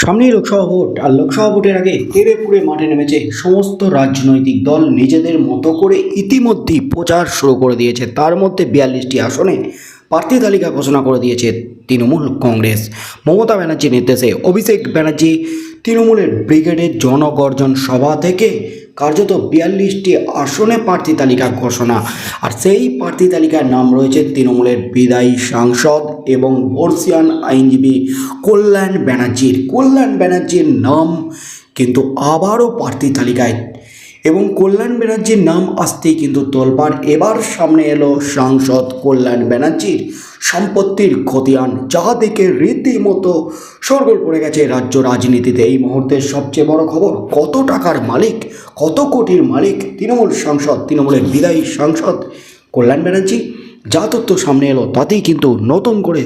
সামনেই লোকসভা ভোট, আর লোকসভা ভোটের আগে তেরে পুড়ে মাঠে নেমেছে সমস্ত রাজনৈতিক দল। নিজেদের মতো করে ইতিমধ্যেই প্রচার শুরু করে দিয়েছে। তার মধ্যে বিয়াল্লিশটি আসনে প্রার্থী তালিকা ঘোষণা করে দিয়েছে তৃণমূল কংগ্রেস। মমতা ব্যানার্জির নির্দেশে অভিষেক ব্যানার্জি তৃণমূলের ব্রিগেডের জনগর্জন সভা থেকে কার্যত বিয়াল্লিশটি আসনে প্রার্থী তালিকা ঘোষণা। আর সেই প্রার্থী তালিকার নাম রয়েছে তৃণমূলের বিদায়ী সাংসদ এবং বর্ষিয়ান আইনজীবী কল্যাণ ব্যানার্জির। কল্যাণ ব্যানার্জির নাম কিন্তু আবারও প্রার্থী তালিকায় এবং কল্যাণ ব্যানার্জির নাম আসতেই কিন্তু তোলপাড় এবার সামনে এলো সাংসদ কল্যাণ ব্যানার্জির সম্পত্তির খতিয়ান, যা দেখে রীতিমতো সরগোল পড়ে গেছে রাজ্য রাজনীতিতে। এই মুহূর্তের সবচেয়ে বড় খবর, কত টাকার মালিক, কত কোটির মালিক তৃণমূল সাংসদ, তৃণমূলের বিদায়ী সাংসদ কল্যাণ ব্যানার্জি? যা তথ্য সামনে এলো, তাতেই কিন্তু নতুন করে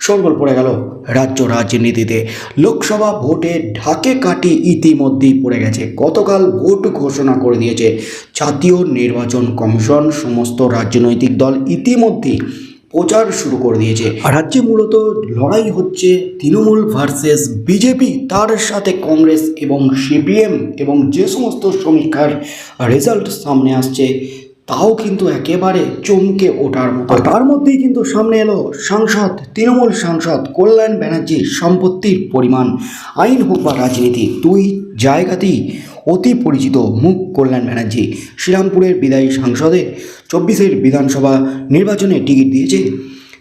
সরগোল পড়ে গেল রাজ্য রাজনীতিতে। লোকসভা ভোটে ঢাকে কাটি ইতিমধ্যেই পড়ে গেছে। গতকাল ভোট ঘোষণা করে দিয়েছে জাতীয় নির্বাচন কমিশন। সমস্ত রাজনৈতিক দল ইতিমধ্যেই প্রচার শুরু করে দিয়েছে। রাজ্যে মূলত লড়াই হচ্ছে তৃণমূল ভার্সেস বিজেপি, তার সাথে কংগ্রেস এবং সিপিএম এবং যে সমস্ত সমীক্ষার রেজাল্ট সামনে আসছে তাও কিন্তু একেবারে চমকে ওঠার মতো। তার মধ্যেই কিন্তু সামনে এলো সাংসদ, তৃণমূল সাংসদ কল্যাণ ব্যানার্জির সম্পত্তির পরিমাণ। আইন হোক বা রাজনীতি, দুই জায়গাতেই অতি পরিচিত মুখ কল্যাণ ব্যানার্জি। শ্রীরামপুরের বিদায়ী সাংসদে চব্বিশের বিধানসভা নির্বাচনে টিকিট দিয়েছে।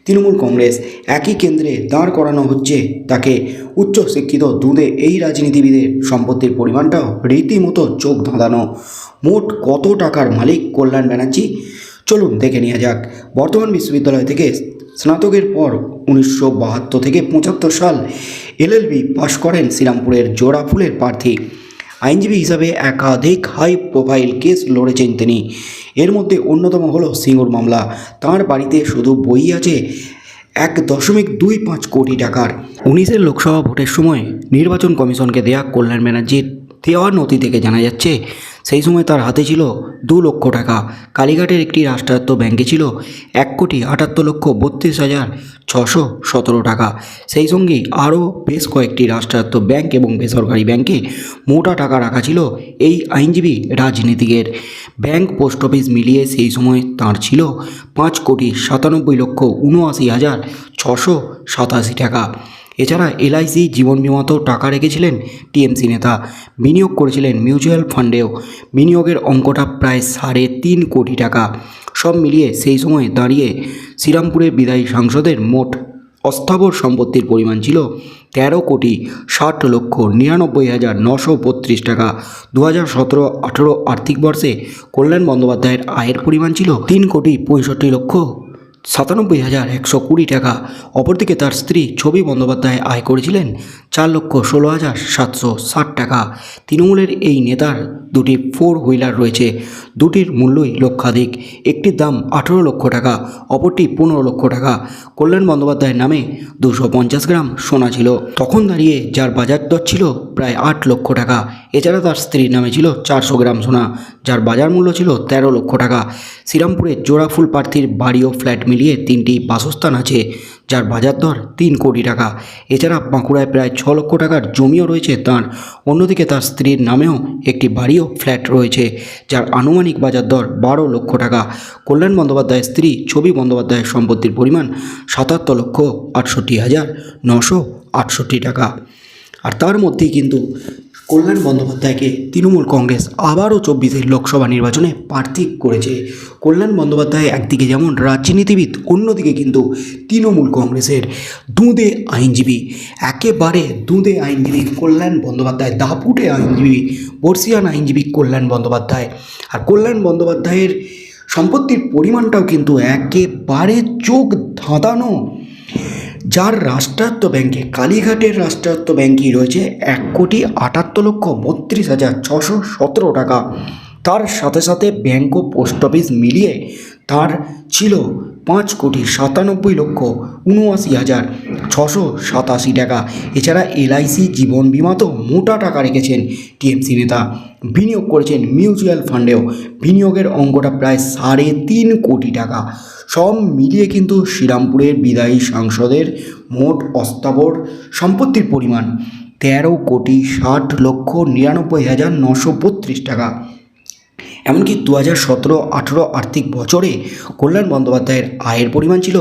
তৃণমূল কংগ্রেস একই কেন্দ্রে দাঁড় করানো হচ্ছে। তাকে উচ্চ শিক্ষিত দুধে এই রাজনীতিবিদের সম্পত্তির পরিমাণটাও রীতিমতো চোখ ধাঁধানো। মোট কত টাকার মালিক কল্যাণ ব্যানার্জি? চলুন দেখে নেওয়া যাক। বর্তমান বিশ্ববিদ্যালয় থেকে স্নাতকের পর উনিশশো বাহাত্তর থেকে পঁচাত্তর সাল এলএলবি পাশ করেন শ্রীরামপুরের জোড়াফুলের প্রার্থী। আইনজীবী হিসাবে একাধিক হাই প্রোফাইল কেস লড়েছেন তিনি। এর মধ্যে অন্যতম হলো সিঙ্গুর মামলা। তার বাড়িতে শুধু বই আছে এক দশমিক দুই পাঁচ কোটি টাকার। উনিশের লোকসভা ভোটের সময় নির্বাচন কমিশনকে দেয়া কল্যাণ ব্যানার্জির দেওয়ার নথি থেকে জানা যাচ্ছে সেই সময় তার হাতে ছিল দু লক্ষ টাকা। কালীঘাটের একটি রাষ্ট্রায়ত্ত ব্যাংকে ছিল এক কোটি আটাত্তর লক্ষ বত্রিশ হাজার ছশো সতেরো টাকা। সেই সঙ্গেই আরও বেশ কয়েকটি রাষ্ট্রায়ত্ত ব্যাংক এবং বেসরকারি ব্যাংকে মোটা টাকা রাখা ছিল এই আইনজীবী রাজনীতিকের। ব্যাংক পোস্ট অফিস মিলিয়ে সেই সময় তাঁর ছিল পাঁচ কোটি সাতানব্বই লক্ষ উনআশি হাজার ছশো সাতাশি টাকা। এছাড়া এলআইসি জীবন বিমাতেও টাকা রেখেছিলেন টিএমসি নেতা। বিনিয়োগ করেছিলেন মিউচুয়াল ফান্ডেও। বিনিয়োগের অঙ্কটা প্রায় সাড়ে তিন কোটি টাকা। সব মিলিয়ে সেই সময় দাঁড়িয়ে শ্রীরামপুরের বিদায়ী সাংসদের মোট অস্থাবর সম্পত্তির পরিমাণ ছিল তেরো কোটি ষাট লক্ষ নিরানব্বই হাজার নশো বত্রিশ টাকা। দু হাজার সতেরো আঠেরো আর্থিক বর্ষে কল্যাণ বন্দ্যোপাধ্যায়ের আয়ের পরিমাণ ছিল তিন কোটি পঁয়ষট্টি লক্ষ সাতানব্বই হাজার একশো কুড়ি টাকা। অপরদিকে তার স্ত্রী ছবি বন্দ্যোপাধ্যায় আয় করেছিলেন চার লক্ষ ষোলো হাজার সাতশো ষাট টাকা। তৃণমূলের এই নেতার দুটি ফোর হুইলার রয়েছে। দুটির মূল্যই লক্ষাধিক। একটির দাম আঠেরো লক্ষ টাকা, অপরটি পনেরো লক্ষ টাকা। কল্যাণ বন্দ্যোপাধ্যায়ের নামে দুশো পঞ্চাশ গ্রাম সোনা ছিল। তখন দাঁড়িয়ে যার বাজার দর ছিল প্রায় আট লক্ষ টাকা। এছাড়া তার স্ত্রীর নামে ছিল চারশো গ্রাম সোনা, যার বাজার মূল্য ছিল তেরো লক্ষ টাকা। শ্রীরামপুরের জোড়াফুল প্রার্থীর বাড়ি ও ফ্ল্যাট মিলিয়ে তিনটি বাসস্থান আছে, যার বাজার দর তিন কোটি টাকা। এছাড়া বাঁকুড়ায় প্রায় ছ লক্ষ টাকার জমিও রয়েছে তার। অন্যদিকে তার স্ত্রীর নামেও একটি বাড়ি ও ফ্ল্যাট রয়েছে, যার আনুমানিক বাজার দর বারো লক্ষ টাকা। কল্যাণ বন্দ্যোপাধ্যায়ের স্ত্রী ছবি বন্দ্যোপাধ্যায়ের সম্পত্তির পরিমাণ সাতাত্তর লক্ষ আটষট্টি হাজার নশো আটষট্টি টাকা। আর তার মধ্যেই কিন্তু কল্যাণ বন্দ্যোপাধ্যায়কে তৃণমূল কংগ্রেস আবারও চব্বিশের লোকসভা নির্বাচনে প্রার্থী করেছে। কল্যাণ বন্দ্যোপাধ্যায় একদিকে যেমন রাজনীতিবিদ, অন্যদিকে কিন্তু তৃণমূল কংগ্রেসের দুঁদে আইনজীবী। একেবারে দুঁদে আইনজীবী কল্যাণ বন্দ্যোপাধ্যায়, দাপুটে আইনজীবী, বর্ষিয়ান আইনজীবী কল্যাণ বন্দ্যোপাধ্যায়। আর কল্যাণ বন্দ্যোপাধ্যায়ের সম্পত্তির পরিমাণটাও কিন্তু একেবারে চোখ ধাঁধানো। যার রাষ্ট্রায়ত্ত ব্যাংকে কালীঘাটের রাষ্ট্রায়ত্ত ব্যাংকেই রয়েছে এক কোটি আটাত্তর লক্ষ বত্রিশ হাজার ছশো সতেরো টাকা। তার সাথে সাথে ব্যাংক ও পোস্ট অফিস মিলিয়ে তার ছিল পাঁচ কোটি সাতানব্বই লক্ষ উনআশি হাজার ছশো সাতাশি টাকা। এছাড়া এলআইসি জীবন বিমাতেও মোটা টাকা রেখেছেন টিএমসি নেতা। বিনিয়োগ করেছেন মিউচুয়াল ফান্ডেও। বিনিয়োগের অঙ্কটা প্রায় সাড়ে তিন কোটি টাকা। সব মিলিয়ে কিন্তু শ্রীরামপুরের বিদায়ী সাংসদের মোট অস্তাবর সম্পত্তির পরিমাণ তেরো কোটি ষাট লক্ষ নিরানব্বই হাজার নশো বত্রিশ টাকা। এমনকি দু হাজার সতেরো, আঠেরো আর্থিক বছরে কল্যাণ বন্দ্যোপাধ্যায়ের আয়ের পরিমাণ ছিল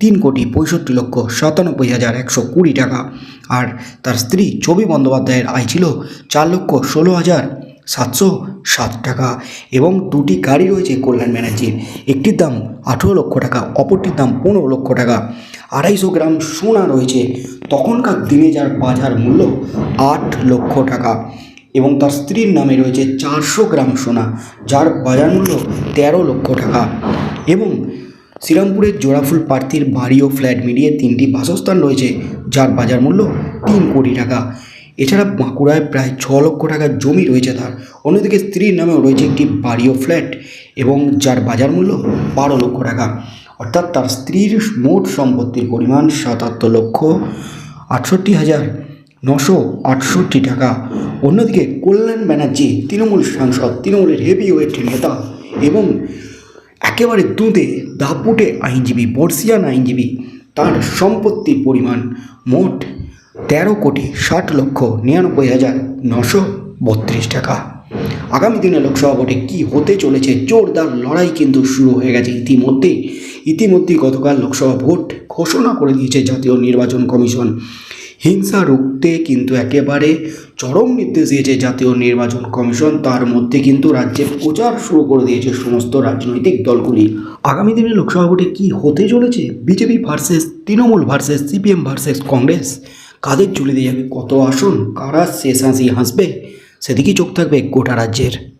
তিন কোটি পঁয়ষট্টি লক্ষ সাতানব্বই হাজার একশো কুড়ি টাকা। আর তার স্ত্রী ছবি বন্দ্যোপাধ্যায়ের আয় ছিল চার লক্ষ ষোলো হাজার সাতশো সাত টাকা এবং দুটি গাড়ি রয়েছে কল্যাণ ব্যানার্জির। একটির দাম আঠেরো লক্ষ টাকা, অপরটির দাম পনেরো লক্ষ টাকা। আড়াইশো গ্রাম সোনা রয়েছে। তখনকার দিনে যার বাজার মূল্য আট লক্ষ টাকা। এবং তার স্ত্রীর নামে রয়েছে চারশো গ্রাম সোনা, যার বাজার মূল্য তেরো লক্ষ টাকা। এবং শ্রীরামপুরের জোড়াফুল প্রার্থীর বাড়ি ও ফ্ল্যাট মিলিয়ে তিনটি বাসস্থান রয়েছে, যার বাজার মূল্য তিন কোটি টাকা। এছাড়া বাঁকুড়ায় প্রায় ছ লক্ষ টাকার জমি রয়েছে তার। অন্যদিকে স্ত্রীর নামেও রয়েছে একটি বাড়ি ও ফ্ল্যাট এবং যার বাজার মূল্য বারো লক্ষ টাকা। অর্থাৎ তার স্ত্রীর মোট সম্পত্তির পরিমাণ সাতাত্তর লক্ষ আটষট্টি হাজার নশো আটষট্টি টাকা। অন্যদিকে কল্যাণ ব্যানার্জি তৃণমূল সাংসদ, তৃণমূলের হেভি ওয়েট নেতা এবং একেবারে দুধে দাপুটে আইনজীবী, বর্ষিয়ান আইনজীবী, তার সম্পত্তির পরিমাণ মোট তেরো কোটি ষাট লক্ষ নিরানব্বই হাজার নশো বত্রিশ টাকা। আগামী দিনে লোকসভা ভোটে কী হতে চলেছে? জোরদার লড়াই কিন্তু শুরু হয়ে গেছে ইতিমধ্যে ইতিমধ্যেই গতকাল লোকসভা ভোট ঘোষণা করে দিয়েছে জাতীয় নির্বাচন কমিশন। হিংসা রুখতে কিন্তু একেবারে চরম নির্দেশ দিয়েছে জাতীয় নির্বাচন কমিশন। তার মধ্যে কিন্তু রাজ্যে প্রচার শুরু করে দিয়েছে সমস্ত রাজনৈতিক দলগুলি। আগামী দিনে লোকসভা ভোটে কী হতে চলেছে? BJP versus, Trinamool versus, CPM versus, Congress? কাদের চলে দিয়ে যাবে? কত আসন? কারা শেষ হাসি হাসবে? সেদিকেই চোখ থাকবে গোটা রাজ্যের।